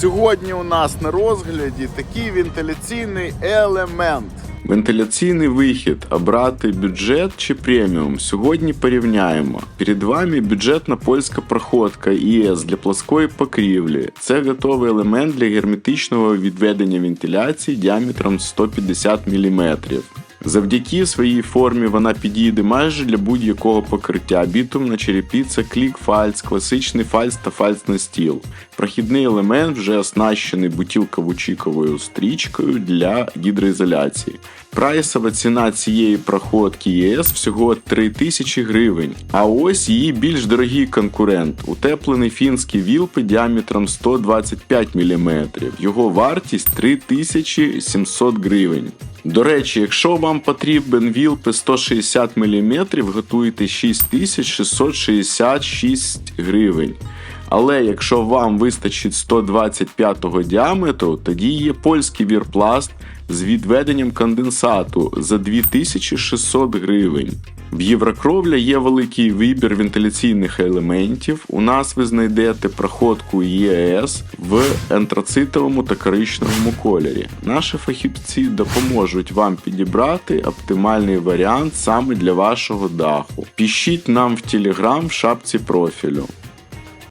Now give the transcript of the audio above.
Сьогодні у нас на розгляді такий вентиляційний елемент. Вентиляційний вихід, обрати бюджет чи преміум. Сьогодні порівняємо. Перед вами бюджетна польська проходка ІС для плоскої покрівлі. Це готовий елемент для герметичного відведення вентиляції діаметром 150 мм. Завдяки своїй формі вона підійде майже для будь-якого покриття. Бітумна черепіця, клік фальц, класичний фальц та фальц на стіл. Прохідний елемент вже оснащений бутілково-чіковою стрічкою для гідроізоляції. Прайсова ціна цієї проходки ЄС всього 3000 гривень. А ось її більш дорогий конкурент утеплений фінський вілпи діаметром 125 мм. Його вартість 3700 гривень. До речі, якщо вам потрібен вілпи 160 мм, готуйте 6666 гривень. Але якщо вам вистачить 125 діаметру, тоді є польський вірпласт з відведенням конденсату за 2600 гривень. В Єврокровля є великий вибір вентиляційних елементів. У нас ви знайдете проходку ЄС в антрацитовому та коричневому кольорі. Наші фахівці допоможуть вам підібрати оптимальний варіант саме для вашого даху. Пишіть нам в Телеграм в шапці профілю.